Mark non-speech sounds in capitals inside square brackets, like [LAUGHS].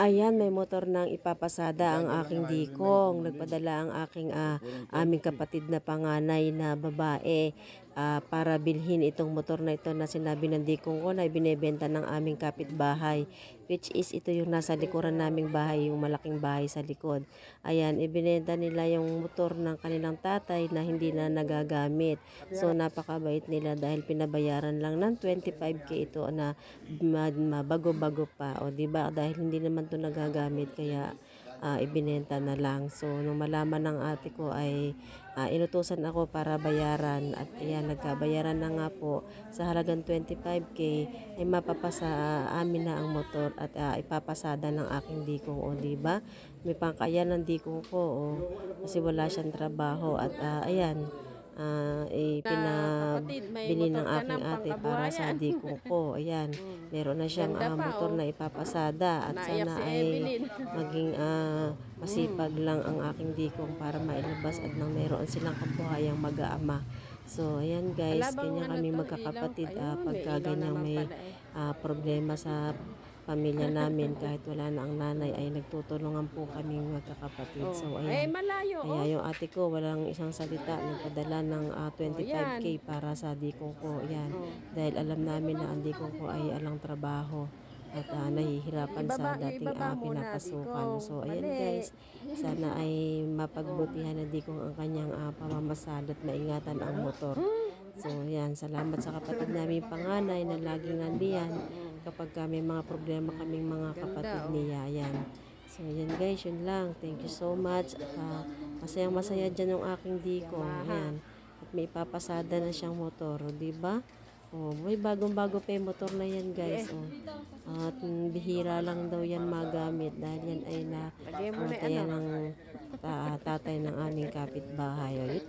Ayan, may motor nang ipapasada ang aking dikong. Nagpadala ang aking ah, aming kapatid na panganay na babae ah, para bilhin itong motor na ito na sinabi ng dikong ko na binebenta ng aming kapitbahay. Which is ito yung nasa likuran naming bahay, yung malaking bahay sa likod. Ayan, ibinenta nila yung motor ng kanilang tatay na hindi na nagagamit. So napakabait nila dahil pinabayaran lang ng 25k ito na bago-bago pa. O di ba dahil hindi naman to nagagamit kaya ah, ibinenta na lang. So nung malaman ng ate ko ay ah, inutusan ako para bayaran at ayan nagkabayaran na nga po sa halagang 25k ay mapapasa ah, amin na ang motor at ah, ipapasada ng aking dikong o di ba? May pangkaya ng dikong ko o kasi wala siyang trabaho at ah, ayan ah eh, pinabili ng aking ate para sa dikong ko. [LAUGHS] Ayan, meron na siyang ah, motor na ipapasada at sana ay maging ah, masipag lang ang aking dikong para mailabas at nang meron silang kabuhayang mag-aama. So, ayan guys, ganyan kami magkakapatid ah, pagka ganyang may ah, problema sa pamilya namin kahit wala na ang nanay ay nagtutulungan po kami magkakapatid. So, Eh, ayan. malayo. oh. Kaya yung ate ko, walang isang salita, nagpadala ng ah, 25k para sa dikong ko. Yan. Dahil alam namin na ang dikong ko ay alang trabaho at ah, nahihirapan sa Ibaba- dating ibaba ah, muna, pinapasukan. So, ayan Mali. guys, sana ay mapagbutihan na dikong ang kanyang ah, pamamasada at maingatan ang motor. So, yan. Salamat sa kapatid namin panganay na laging nandiyan kapag ka may mga problema kaming mga kapatid niya. Yan. So, yan guys, yun lang. Thank you so much. At ah, masayang masaya dyan yung aking diko. Yan. At may ipapasada na siyang motor, di ba? Oh, may bagong-bago pa yung motor na yan, guys. Oh. At mm, bihira lang daw yan magamit dahil yan ay na uh, ng ta- tatay ng aming kapitbahay. Oh, yun.